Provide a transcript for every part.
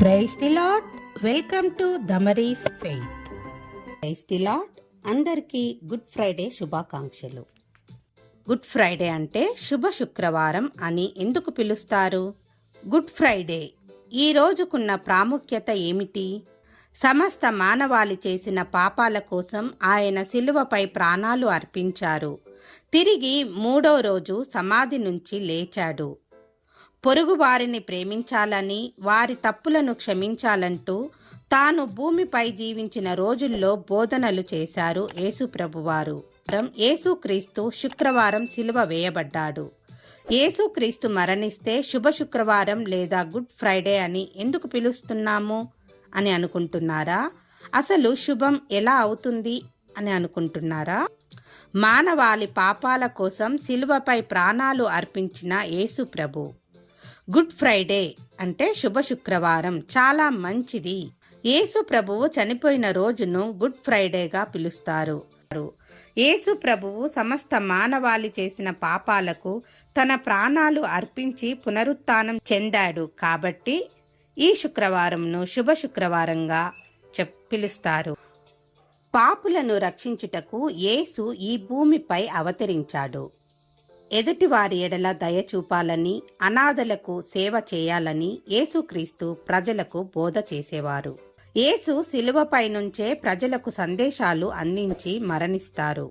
Praise the Lord welcome to Damaris Faith. Praise the Lord అందరికీ good Friday శుభాకాంక్షలు. Good Friday అంటే శుభ శుక్రవారం అని ఎందుకు పిలుస్తారు? గుడ్ ఫ్రైడే ఈ రోజుకున్న ప్రాముఖ్యత ఏమిటి? సమస్త మానవాళి చేసిన పాపాల కోసం ఆయన శిలువపై ప్రాణాలు అర్పించారు. తిరిగి మూడో రోజు సమాధి నుంచి లేచాడు. పొరుగువారిని ప్రేమించాలని వారి తప్పులను క్షమించాలంటూ తాను భూమిపై జీవించిన రోజుల్లో బోధనలు చేశారు యేసుప్రభువారు యేసుక్రీస్తు శుక్రవారం సిలువ వేయబడ్డాడు. యేసుక్రీస్తు మరణిస్తే శుభ శుక్రవారం లేదా గుడ్ ఫ్రైడే అని ఎందుకు పిలుస్తున్నాము అని అనుకుంటున్నారా? అసలు శుభం ఎలా అవుతుంది అని అనుకుంటున్నారా? మానవాళి పాపాల కోసం సిలువపై ప్రాణాలు అర్పించిన యేసు ప్రభు. గుడ్ ఫ్రైడే అంటే శుభ శుక్రవారం. చాలా మంచిది. యేసు ప్రభువు చనిపోయిన రోజును గుడ్ ఫ్రైడేగా పిలుస్తారు. యేసు ప్రభువు సమస్త మానవాళి చేసిన పాపాలకు తన ప్రాణాలు అర్పించి పునరుత్థానం చెందాడు కాబట్టి ఈ శుక్రవారంను శుభ శుక్రవారంగా చెప్ పిలుస్తారు. పాపులను రక్షించుటకు యేసు ఈ భూమిపై అవతరించాడు. ఎదుటివారి ఎడల దయ చూపాలని అనాథలకు సేవ చేయాలని యేసుక్రీస్తు ప్రజలకు బోధ చేసేవారు. యేసు శిలువపై నుంచే ప్రజలకు సందేశాలు అందించి మరణిస్తారు.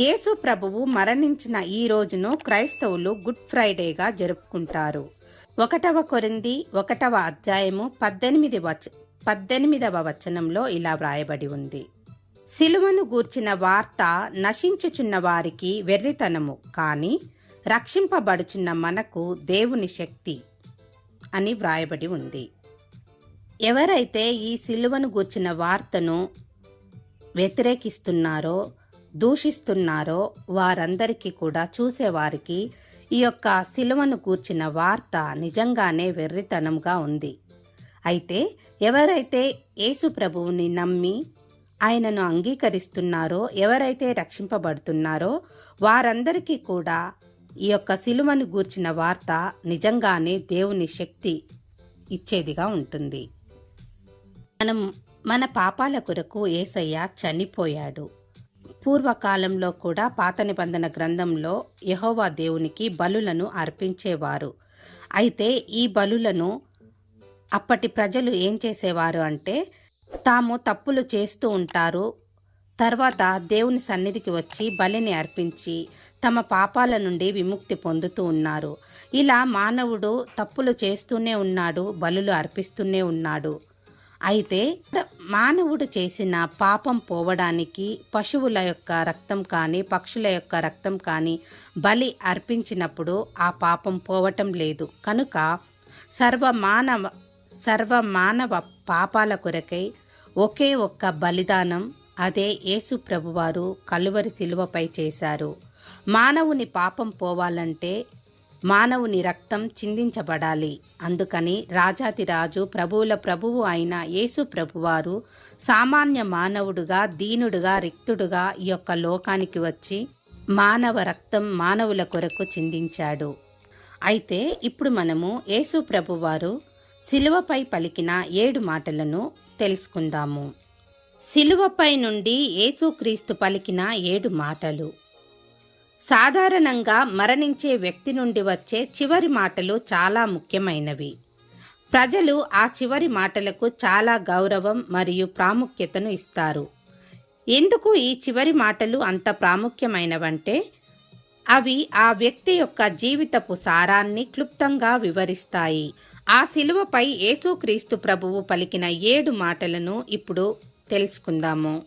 యేసు ప్రభువు మరణించిన ఈ రోజును క్రైస్తవులు గుడ్ ఫ్రైడేగా జరుపుకుంటారు. ఒకటవ కొరింది ఒకటవ అధ్యాయము పద్దెనిమిది వచ పద్దెనిమిదవ వచనంలో ఇలా వ్రాయబడి ఉంది. సిలువను గూర్చిన వార్త నశించుచున్న వారికి వెర్రితనము కాని రక్షింపబడుచున్న మనకు దేవుని శక్తి అని వ్రాయబడి ఉంది. ఎవరైతే ఈ సిలువను గూర్చిన వార్తను వ్యతిరేకిస్తున్నారో దూషిస్తున్నారో వారందరికీ కూడా చూసేవారికి ఈ యొక్క సిలువను కూర్చిన వార్త నిజంగానే వెర్రితనంగా ఉంది. అయితే ఎవరైతే యేసు ప్రభువుని నమ్మి ఆయనను అంగీకరిస్తున్నారో ఎవరైతే రక్షింపబడుతున్నారో వారందరికీ కూడా ఈ యొక్క సిలువను గూర్చిన వార్త నిజంగానే దేవుని శక్తి ఇచ్చేదిగా ఉంటుంది. మనం మన పాపాల కొరకు ఏసయ్య చనిపోయాడు. పూర్వకాలంలో కూడా పాత నిబంధన గ్రంథంలో యహోవా దేవునికి బలులను అర్పించేవారు. అయితే ఈ బలులను అప్పటి ప్రజలు ఏం చేసేవారు అంటే తాము తప్పులు చేస్తూ ఉంటారు. తర్వాత దేవుని సన్నిధికి వచ్చి బలిని అర్పించి తమ పాపాల నుండి విముక్తి పొందుతూ ఉన్నారు. ఇలా మానవుడు తప్పులు చేస్తూనే ఉన్నాడు బలులు అర్పిస్తూనే ఉన్నాడు. అయితే మానవుడు చేసిన పాపం పోవడానికి పశువుల యొక్క రక్తం కానీ పక్షుల యొక్క రక్తం కానీ బలి అర్పించినప్పుడు ఆ పాపం పోవటం లేదు. కనుక సర్వ మానవ సర్వ మానవ పాపాల కొరకై ఒకే ఒక్క బలిదానం అదే యేసు ప్రభువారు కలువరి శిలువపై చేశారు. మానవుని పాపం పోవాలంటే మానవుని రక్తం చిందించబడాలి. అందుకని రాజాతిరాజు ప్రభువుల ప్రభువు అయిన యేసు ప్రభువారు సామాన్య మానవుడుగా దీనుడుగా రిక్తుడుగా ఈ యొక్క లోకానికి వచ్చి మానవ రక్తం మానవుల కొరకు చిందించాడు. అయితే ఇప్పుడు మనము యేసు ప్రభువారు శిలువపై పలికిన ఏడు మాటలను తెలుసుకుందాము. శిలువపై నుండి యేసుక్రీస్తు పలికిన ఏడు మాటలు. సాధారణంగా మరణించే వ్యక్తి నుండి వచ్చే చివరి మాటలు చాలా ముఖ్యమైనవి. ప్రజలు ఆ చివరి మాటలకు చాలా గౌరవం మరియు ప్రాముఖ్యతను ఇస్తారు. ఎందుకు ఈ చివరి మాటలు అంత ప్రాముఖ్యమైనవంటే అవి ఆ వ్యక్తి యొక్క జీవితపు సారాన్ని క్లుప్తంగా వివరిస్తాయి. ఆ శిలువపై యేసుక్రీస్తు ప్రభువు పలికిన ఏడు మాటలను ఇప్పుడు తెలుసుకుందాము.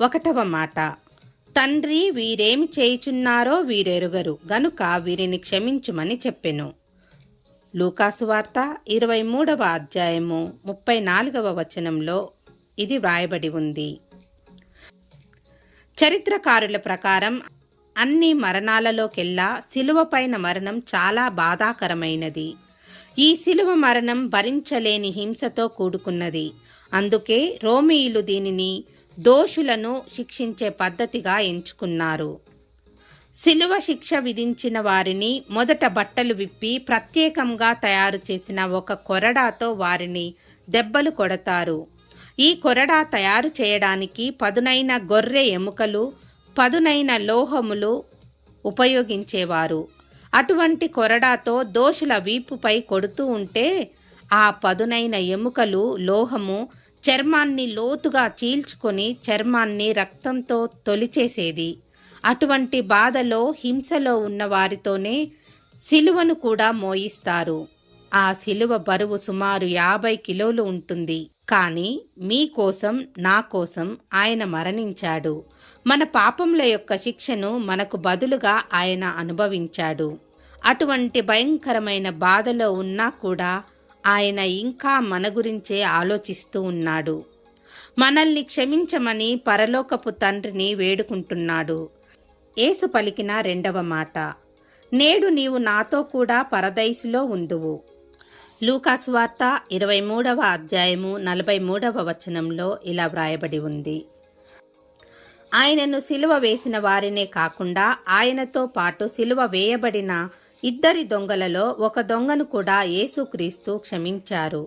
ఒకటవ మాట తండ్రి వీరేమి చేయుచున్నారో వీరెరుగరు. గనుక వీరిని క్షమించుమని చెప్పెను. లూకాసు వార్త ఇరవై మూడవ అధ్యాయము ముప్పై నాలుగవ వచనంలో ఇది వ్రాయబడి ఉంది. చరిత్రకారుల ప్రకారం అన్ని మరణాలలోకెల్లా శిలువపైన మరణం చాలా బాధాకరమైనది. ఈ శిలువ మరణం భరించలేని హింసతో కూడుకున్నది. అందుకే రోమియులు దీనిని దోషులను శిక్షించే పద్ధతిగా ఎంచుకున్నారు. శిలువ శిక్ష విధించిన వారిని మొదట బట్టలు విప్పి ప్రత్యేకంగా తయారు చేసిన ఒక కొరడాతో వారిని దెబ్బలు కొడతారు. ఈ కొరడా తయారు చేయడానికి పదునైన గొర్రె ఎముకలు పదునైన లోహములు ఉపయోగించేవారు. అటువంటి కొరడాతో దోషుల వీపుపై కొడుతూ ఉంటే ఆ పదునైన ఎముకలు లోహము చర్మాన్ని లోతుగా చీల్చుకొని చర్మాన్ని రక్తంతో తొలిచేసేది. అటువంటి బాధలో హింసలో ఉన్న వారితోనే సిలువను కూడా మోయిస్తారు. ఆ సిలువ బరువు సుమారు యాభై కిలోలు ఉంటుంది. కానీ మీకోసం నా కోసం ఆయన మరణించాడు. మన పాపముల యొక్క శిక్షను మనకు బదులుగా ఆయన అనుభవించాడు. అటువంటి భయంకరమైన బాధలో ఉన్నా కూడా ఆయన ఇంకా మన గురించే ఆలోచిస్తూ ఉన్నాడు. మనల్ని క్షమించమని పరలోకపు తండ్రిని వేడుకుంటున్నాడు. ఏసు పలికిన రెండవ మాట నేడు నీవు నాతో కూడా పరదైసులో ఉందువు. లూకాస్ వార్త ఇరవై మూడవ అధ్యాయము నలభై మూడవ వచనంలో ఇలా వ్రాయబడి ఉంది. ఆయనను సిలువ వేసిన వారినే కాకుండా ఆయనతో పాటు సిలువ వేయబడిన ఇద్దరి దొంగలలో ఒక దొంగను కూడా యేసుక్రీస్తు క్షమించారు.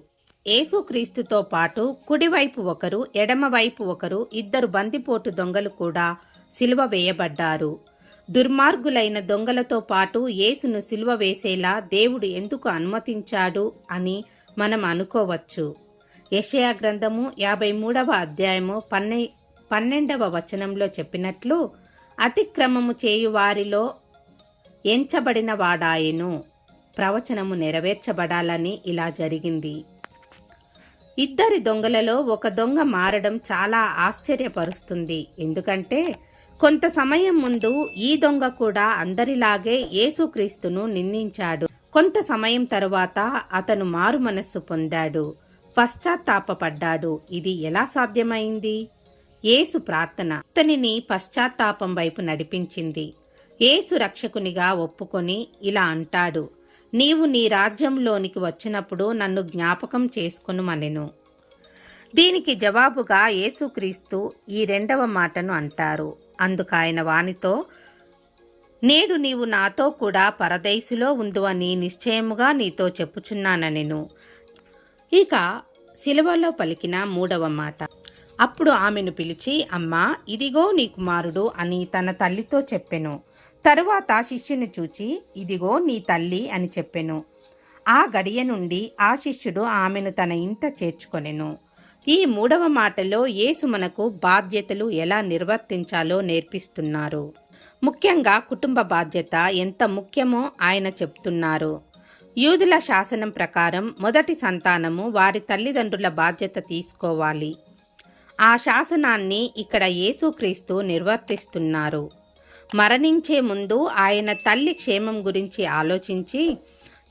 యేసుక్రీస్తుతో పాటు కుడివైపు ఒకరు ఎడమవైపు ఒకరు ఇద్దరు బందిపోటు దొంగలు కూడా సిలువ వేయబడ్డారు. దుర్మార్గులైన దొంగలతో పాటు యేసును సిలువ వేసేలా దేవుడు ఎందుకు అనుమతించాడు అని మనం అనుకోవచ్చు. యషయా గ్రంథము యాభై మూడవ అధ్యాయము పన్నె పన్నెండవ వచనంలో చెప్పినట్లు అతిక్రమము చేయువారిలో ఎంచబడిన వాడాయెను. ప్రవచనము నెరవేర్చబడాలని ఇలా జరిగింది. ఇద్దరి దొంగలలో ఒక దొంగ మారడం చాలా ఆశ్చర్యపరుస్తుంది. ఎందుకంటే కొంత సమయం ముందు ఈ దొంగ కూడా అందరిలాగే యేసుక్రీస్తును నిందించాడు. కొంత సమయం తరువాత అతను మారు మనస్సు పొందాడు. పశ్చాత్తాపపడ్డాడు. ఇది ఎలా సాధ్యమైంది? యేసు ప్రార్థన అతనిని పశ్చాత్తాపం వైపు నడిపించింది. యేసు రక్షకునిగా ఒప్పుకొని ఇలా అంటాడు నీవు నీ రాజ్యంలోనికి వచ్చినప్పుడు నన్ను జ్ఞాపకం చేసుకునుమనెను. దీనికి జవాబుగా యేసుక్రీస్తు ఈ రెండవ మాటను అంటారు. అందుకాయన వానితో నేడు నీవు నాతో కూడా పరదైసులో ఉందు అని నిశ్చయముగా నీతో చెప్పుచున్నానెను ఇక శిలువలో పలికిన మూడవ మాట. అప్పుడు ఆమెను పిలిచి అమ్మా ఇదిగో నీ కుమారుడు అని తన తల్లితో చెప్పెను. తరువాత శిష్యుని చూచి ఇదిగో నీ తల్లి అని చెప్పెను. ఆ గడియ నుండి ఆ శిష్యుడు ఆమెను తన ఇంట చేర్చుకొనెను. ఈ మూడవ మాటలో యేసు మనకు బాధ్యతలు ఎలా నిర్వర్తించాలో నేర్పిస్తున్నారు. ముఖ్యంగా కుటుంబ బాధ్యత ఎంత ముఖ్యమో ఆయన చెప్తున్నారు. యూదుల శాసనం ప్రకారం మొదటి సంతానము వారి తల్లిదండ్రుల బాధ్యత తీసుకోవాలి. ఆ శాసనాన్ని ఇక్కడ యేసుక్రీస్తు నిర్వర్తిస్తున్నారు. మరణించే ముందు ఆయన తల్లి క్షేమం గురించి ఆలోచించి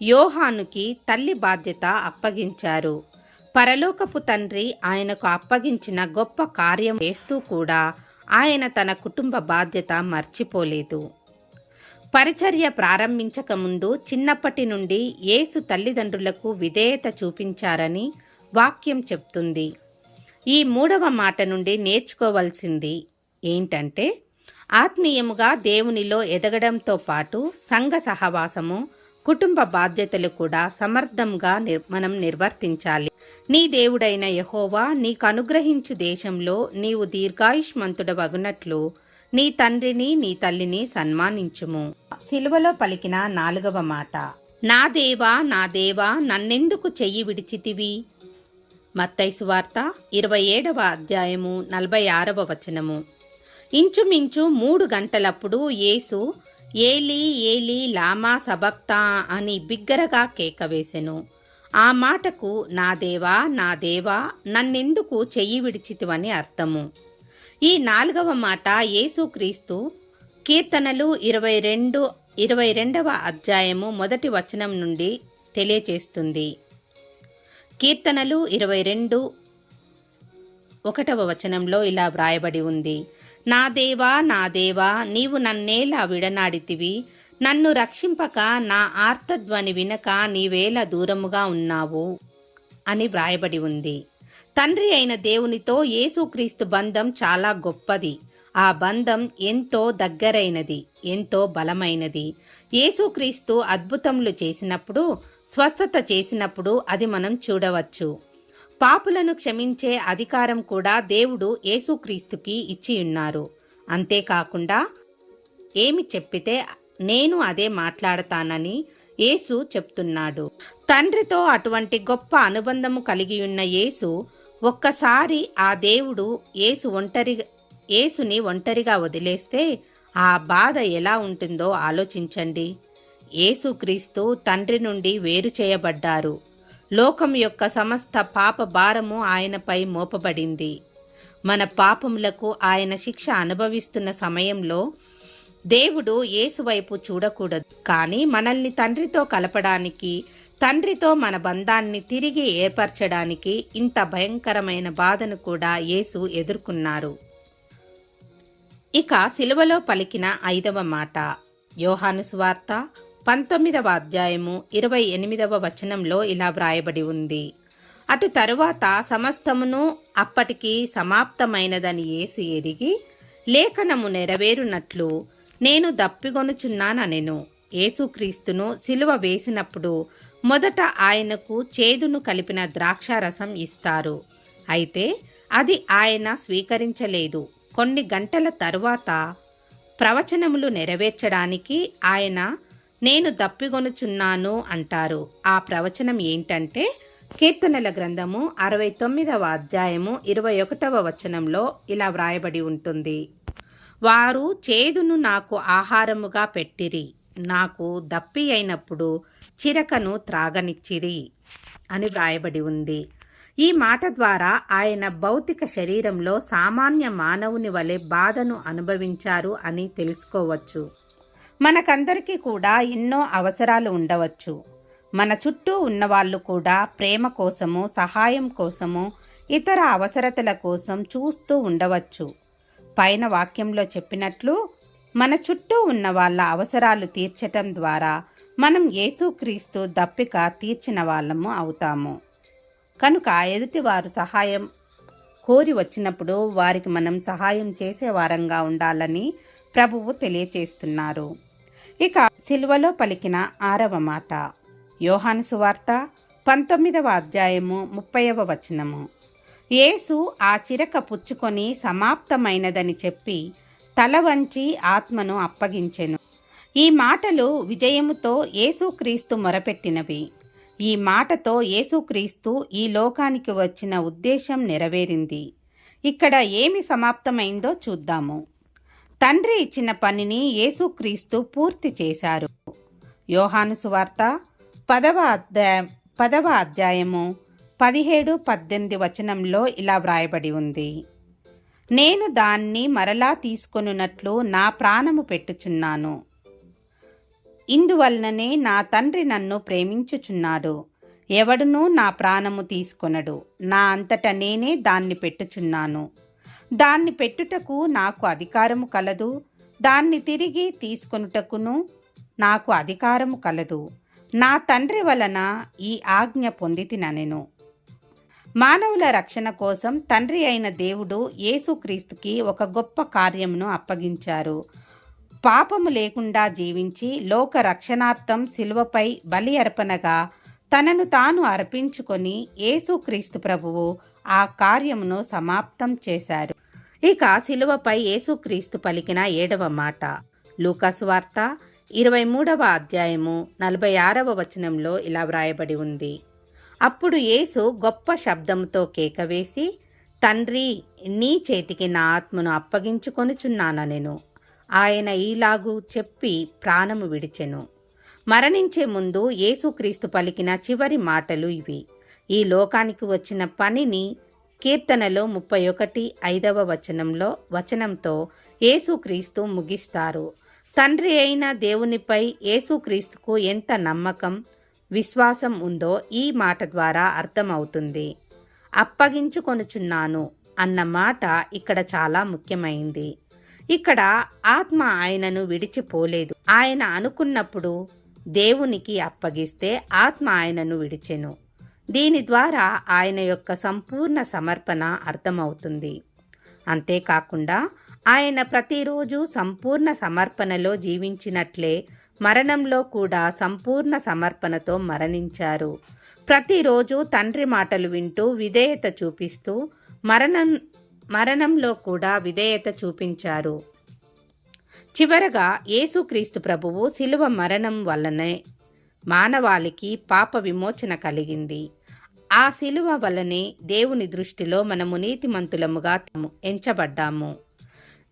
యోహానుకి తల్లి బాధ్యత అప్పగించారు. పరలోకపు తండ్రి ఆయనకు అప్పగించిన గొప్ప కార్యం చేస్తూ కూడా ఆయన తన కుటుంబ బాధ్యత మర్చిపోలేదు. పరిచర్య ప్రారంభించక ముందు చిన్నప్పటి నుండి యేసు తల్లిదండ్రులకు విధేయత చూపించారని వాక్యం చెప్తుంది. ఈ మూడవ మాట నుండి నేర్చుకోవలసింది ఏంటంటే ఆత్మీయముగా దేవునిలో ఎదగడంతో పాటు సంఘ సహవాసము కుటుంబ బాధ్యతలు కూడా సమర్థంగా మనం నిర్వర్తించాలి. నీ దేవుడైన యహోవా నీకు అనుగ్రహించు దేశంలో నీవు దీర్ఘాయుష్మంతుడవగునట్లు నీ తండ్రిని నీ తల్లిని సన్మానించుము. సిలువలో పలికిన నాలుగవ మాట. నా దేవా నా దేవా నన్నెందుకు చెయ్యి విడిచితివి? మత్తైసు వార్త ఇరవై ఏడవ అధ్యాయము నలభై ఆరవ వచనము. ఇంచుమించు మూడు గంటలప్పుడు యేసు ఏలీ ఏలీ లామా సబక్తా అని బిగ్గరగా కేక వేసెను ఆ మాటకు నా దేవా నా దేవా నన్నెందుకు చెయ్యి విడిచితివని అర్థము? ఈ నాలుగవ మాట యేసుక్రీస్తు కీర్తనలు ఇరవై రెండు ఇరవై రెండవ అధ్యాయము మొదటి వచనం నుండి తెలియచేస్తుంది. కీర్తనలు ఇరవై రెండు ఒకటవ వచనంలో ఇలా వ్రాయబడి ఉంది. నా దేవా నా దేవా నీవు నన్నేలా విడనాడితివి? నన్ను రక్షింపక నా ఆర్తధ్వని వినక నీవేల దూరముగా ఉన్నావు అని వ్రాయబడి ఉంది. తండ్రి అయిన దేవునితో యేసుక్రీస్తు బంధం చాలా గొప్పది. ఆ బంధం ఎంతో దగ్గరైనది ఎంతో బలమైనది. యేసుక్రీస్తు అద్భుతములు చేసినప్పుడు స్వస్థత చేసినప్పుడు అది మనం చూడవచ్చు. పాపులను క్షమించే అధికారం కూడా దేవుడు యేసుక్రీస్తుకి ఇచ్చి ఉన్నారు అంతేకాకుండా ఏమి చెప్పితే నేను అదే మాట్లాడతానని యేసు చెప్తున్నాడు. తండ్రితో అటువంటి గొప్ప అనుబంధము కలిగి ఉన్న యేసు ఒక్కసారి ఆ దేవుడు యేసు ఒంటరిగా యేసుని ఒంటరిగా వదిలేస్తే ఆ బాధ ఎలా ఉంటుందో ఆలోచించండి. యేసుక్రీస్తు తండ్రి నుండి వేరు చేయబడ్డారు. లోకం యొక్క సమస్త పాప భారము ఆయనపై మోపబడింది. మన పాపములకు ఆయన శిక్ష అనుభవిస్తున్న సమయంలో దేవుడు ఏసువైపు చూడకూడదు. కానీ మనల్ని తండ్రితో కలపడానికి తండ్రితో మన బంధాన్ని తిరిగి ఏర్పరచడానికి ఇంత భయంకరమైన బాధను కూడా యేసు ఎదుర్కొన్నారు. ఇక సిలువలో పలికిన ఐదవ మాట యోహాను పంతొమ్మిదవ అధ్యాయము ఇరవై ఎనిమిదవ వచనంలో ఇలా వ్రాయబడి ఉంది. అటు తరువాత సమస్తమును అప్పటికి సమాప్తమైనదని యేసు ఎరిగి లేఖనము నెరవేరునట్లు నేను దప్పిగొనుచున్నానెను యేసుక్రీస్తును సిలువ వేసినప్పుడు మొదట ఆయనకు చేదును కలిపిన ద్రాక్షారసం ఇస్తారు. అయితే అది ఆయన స్వీకరించలేదు. కొన్ని గంటల తరువాత ప్రవచనములు నెరవేర్చడానికి ఆయన నేను దప్పిగొనుచున్నాను అంటారు. ఆ ప్రవచనం ఏంటంటే కీర్తనల గ్రంథము అరవై తొమ్మిదవ అధ్యాయము ఇరవై ఒకటవ వచనంలో ఇలా వ్రాయబడి ఉంటుంది. వారు చేదును నాకు ఆహారముగా పెట్టిరి నాకు దప్పి అయినప్పుడు చిరకను త్రాగనిచ్చిరి అని వ్రాయబడి ఉంది. ఈ మాట ద్వారా ఆయన భౌతిక శరీరంలో సామాన్య మానవుని వలె బాధను అనుభవించారు అని తెలుసుకోవచ్చు. మనకందరికీ కూడా ఎన్నో అవసరాలు ఉండవచ్చు. మన చుట్టూ ఉన్నవాళ్ళు కూడా ప్రేమ కోసము సహాయం కోసము ఇతర అవసరతల కోసం చూస్తూ ఉండవచ్చు. పైన వాక్యంలో చెప్పినట్లు మన చుట్టూ ఉన్న వాళ్ళ అవసరాలు తీర్చటం ద్వారా మనం యేసుక్రీస్తు దప్పిక తీర్చిన వాళ్ళము అవుతాము. కనుక ఎదుటివారు సహాయం కోరి వచ్చినప్పుడు వారికి మనం సహాయం చేసే వారంగా ఉండాలని ప్రభువు తెలియచేస్తున్నారు. ఇక సిల్వలో పలికిన ఆరవ మాట. యోహాను సువార్త పంతొమ్మిదవ అధ్యాయము ముప్పైవ వచనము. యేసు ఆ చిరక పుచ్చుకొని సమాప్తమైనదని చెప్పి తల వంచి ఆత్మను అప్పగించెను. ఈ మాటలు విజయముతో యేసుక్రీస్తు మొరపెట్టినవి. ఈ మాటతో యేసుక్రీస్తు ఈ లోకానికి వచ్చిన ఉద్దేశం నెరవేరింది. ఇక్కడ ఏమి సమాప్తమైందో చూద్దాము. తండ్రి ఇచ్చిన పనిని యేసుక్రీస్తు పూర్తి చేశారు. యోహాను సువార్త పదవ అధ్యాయం పదవ అధ్యాయము పదిహేడు పద్దెనిమిది వచనంలో ఇలా వ్రాయబడి ఉంది. నేను దాన్ని మరలా తీసుకొనున్నట్లు నా ప్రాణము పెట్టుచున్నాను. ఇందువలననే నా తండ్రి నన్ను ప్రేమించుచున్నాడు. ఎవడునూ నా ప్రాణము తీసుకొనడు. నా అంతట నేనే దాన్ని పెట్టుచున్నాను. దాన్ని పెట్టుటకు నాకు అధికారము కలదు. దాన్ని తిరిగి తీసుకొనుటకును నాకు అధికారము కలదు. నా తండ్రి వలన ఈ ఆజ్ఞ పొందితిననెను. మానవుల రక్షణ కోసం తండ్రి అయిన దేవుడు యేసుక్రీస్తుకి ఒక గొప్ప కార్యమును అప్పగించారు. పాపము లేకుండా జీవించి లోక రక్షణార్థం శిలువపై బలి అర్పణగా తనను తాను అర్పించుకొని యేసుక్రీస్తు ప్రభువు ఆ కార్యమును సమాప్తం చేశారు. ఇక శిలువపై యేసుక్రీస్తు పలికిన ఏడవ మాట. లూకాసువార్త ఇరవై మూడవ అధ్యాయము నలభై ఆరవ వచనంలో ఇలా వ్రాయబడి ఉంది. అప్పుడు యేసు గొప్ప శబ్దంతో కేకవేసి తండ్రి నీ చేతికి నా ఆత్మను అప్పగించుకొనుచున్నాను నేను? ఆయన ఈలాగు చెప్పి ప్రాణము విడిచెను. మరణించే ముందు యేసుక్రీస్తు పలికిన చివరి మాటలు ఇవి. ఈ లోకానికి వచ్చిన పనిని కీర్తనలో ముప్పై ఒకటి ఐదవ వచనంలో వచనంతో యేసుక్రీస్తు ముగిస్తారు. తండ్రి అయిన దేవునిపై యేసుక్రీస్తుకు ఎంత నమ్మకం? విశ్వాసం ఉందో ఈ మాట ద్వారా అర్థమవుతుంది. అప్పగించుకొనుచున్నాను అన్న మాట ఇక్కడ చాలా ముఖ్యమైంది. ఇక్కడ ఆత్మ ఆయనను విడిచిపోలేదు. ఆయన అనుకున్నప్పుడు దేవునికి అప్పగిస్తే ఆత్మ ఆయనను విడిచెను. దీని ద్వారా ఆయన యొక్క సంపూర్ణ సమర్పణ అర్థమవుతుంది. అంతేకాకుండా ఆయన ప్రతిరోజు సంపూర్ణ సమర్పణలో జీవించినట్లే మరణంలో కూడా సంపూర్ణ సమర్పణతో మరణించారు. ప్రతిరోజు తండ్రి మాటలు వింటూ విధేయత చూపిస్తూ మరణం మరణంలో కూడా విధేయత చూపించారు. చివరగా యేసుక్రీస్తు ప్రభువు శిలువ మరణం వల్లనే మానవాళికి పాప విమోచన కలిగింది. ఆ శిలువ వల్లనే దేవుని దృష్టిలో మనము నీతిమంతులముగా ఎంచబడ్డాము.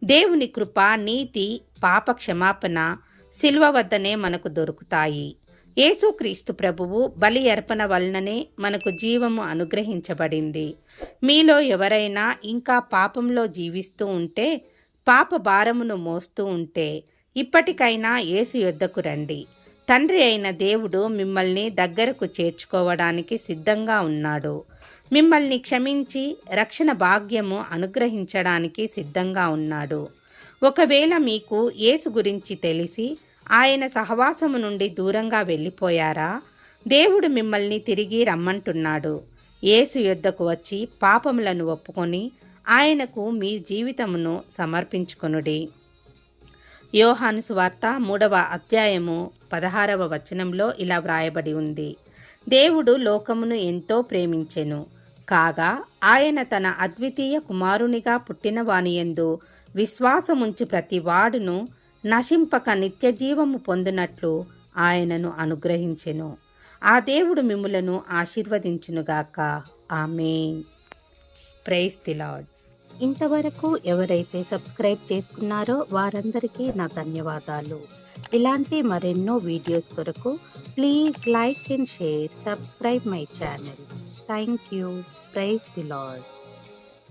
దేవుని కృప నీతి పాప క్షమాపణ శిల్వ వద్దనే మనకు దొరుకుతాయి. యేసుక్రీస్తు ప్రభువు బలి అర్పణ వలననే మనకు జీవము అనుగ్రహించబడింది. మీలో ఎవరైనా ఇంకా పాపంలో జీవిస్తూ ఉంటే పాప భారమును మోస్తూ ఉంటే ఇప్పటికైనా యేసు యొద్దకు రండి. తండ్రి అయిన దేవుడు మిమ్మల్ని దగ్గరకు చేర్చుకోవడానికి సిద్ధంగా ఉన్నాడు. మిమ్మల్ని క్షమించి రక్షణ భాగ్యము అనుగ్రహించడానికి సిద్ధంగా ఉన్నాడు. ఒకవేళ మీకు యేసు గురించి తెలిసి ఆయన సహవాసము నుండి దూరంగా వెళ్ళిపోయారా? దేవుడు మిమ్మల్ని తిరిగి రమ్మంటున్నాడు. యేసు యొద్దకు వచ్చి పాపములను ఒప్పుకొని ఆయనకు మీ జీవితమును సమర్పించుకొనుడి. యోహాను సువార్త మూడవ అధ్యాయము పదహారవ వచనంలో ఇలా వ్రాయబడి ఉంది. దేవుడు లోకమును ఎంతో ప్రేమించెను. కాగా ఆయన తన అద్వితీయ కుమారునిగా పుట్టిన విశ్వాసముంచి ప్రతి వాడును నశింపక నిత్యజీవము పొందినట్లు ఆయనను అనుగ్రహించెను. ఆ దేవుడు మిమ్ములను ఆశీర్వదించునుగాక. ఆమె ప్రైస్ ది లార్డ్. ఇంతవరకు ఎవరైతే సబ్స్క్రైబ్ చేసుకున్నారో వారందరికీ నా ధన్యవాదాలు. ఇలాంటి మరెన్నో వీడియోస్ కొరకు please like and share subscribe my channel. Thank you. Praise the Lord.